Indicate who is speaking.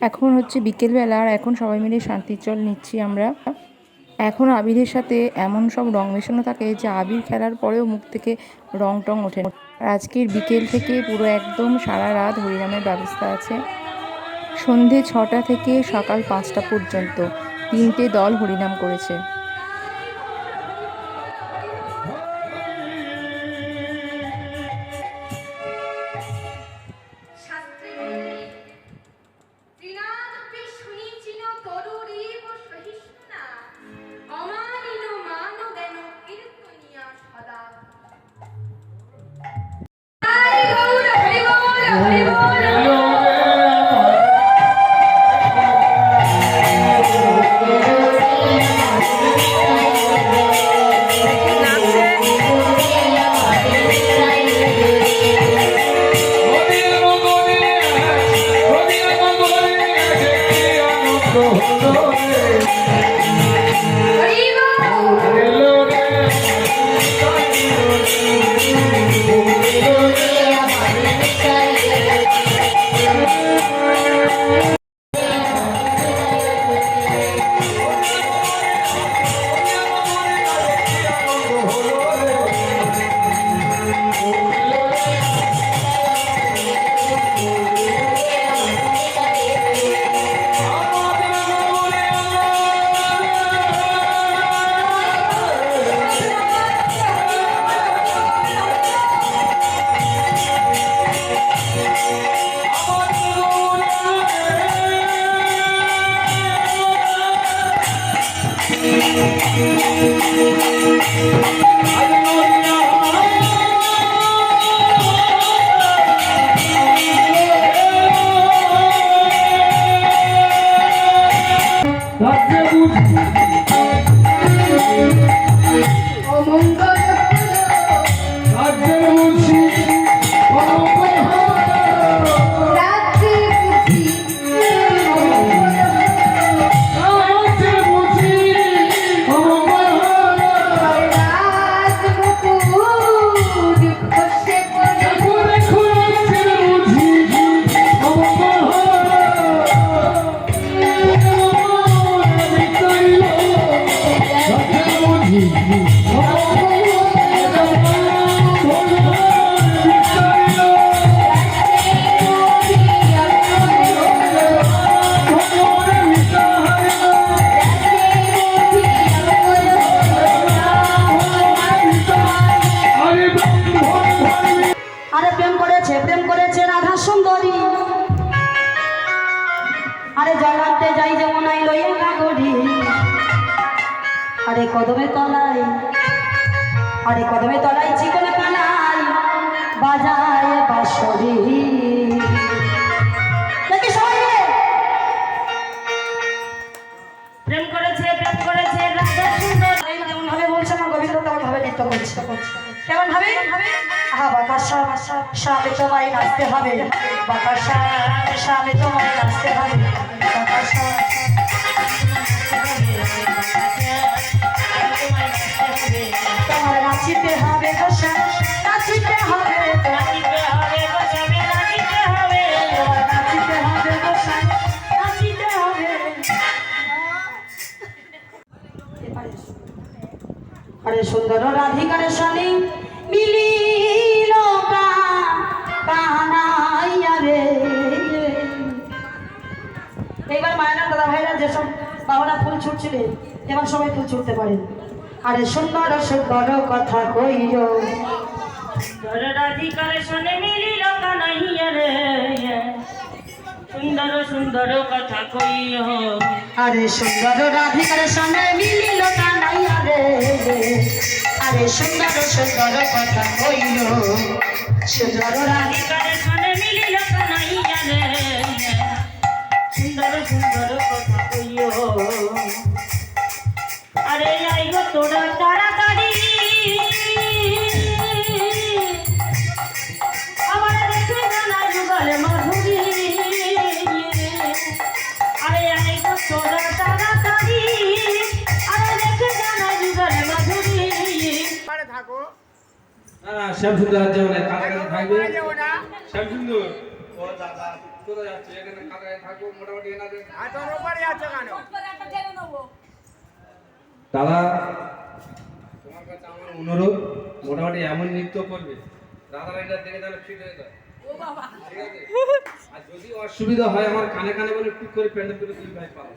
Speaker 1: এখন হচ্ছে বিকেলবেলা আর এখন সবাই মিলে শান্তির জল নিচ্ছি আমরা। এখন আবিরের সাথে এমন সব রং মেশানো থাকে যে আবির খেলার পরেও মুখ থেকে রং টং ওঠে। আজকের বিকেল থেকে পুরো একদম সারা রাত হরিনামের ব্যবস্থা আছে। সন্ধে ছটা থেকে সকাল পাঁচটা পর্যন্ত তিনটে দল হরিনাম করেছে।
Speaker 2: はい জলাতে যাই যেমন আরে কদমে তলায় আরে কদমে তলায় চিকনে পালাই বাজায় বাঁশরি। প্রেম করেছে প্রেম করেছে যেমন ভাবে বলছে ভাবে কেমন ভাবে আহা বাতাসা সামনে তোমায় নাচতে হবে বাতাসা সামনে তোমায় নাচতে হবে আরে সুন্দর রাধিকারে শালী মিলিল কানাইয়া রে এইবার মায়না দাদা ভাইরা যেসব বাবারা ফুল ছুটছিলেন এবার সবাই ফুল ছুটতে পারেন আরে সুন্দর সুন্দর কথা কইল
Speaker 3: রাধিকার শোনে মিলিল কানাইয়া রে। সুন্দর সুন্দর কথা কইও
Speaker 2: আরে সুন্দর রাধিকার সঙ্গে মিলিল কানাইয়া রে। আরে সুন্দর সুন্দর কথা কইল সুন্দর
Speaker 3: রাধিকার শোনে মিলিল কানাইয়া
Speaker 4: না শ্যামসুন্দর যেমন কাছাকাছি থাকবে। শ্যামসুন্দর। ও দাদা
Speaker 2: কোথায় যাচ্ছে? এখানে থাকব মোটামুটি এনাদের। দাদা তোমার কাছে আমার অনুরোধ মোটামুটি এমন নৃত্য করবে। দাদারা এটা দেখে তাহলে ফিট হয়ে যায়। ঠিক আছে? আর যদি অসুবিধা হয় আমার কানে কানে বলে টুক করে প্যান্ডেল করে দুই ভাই পাবো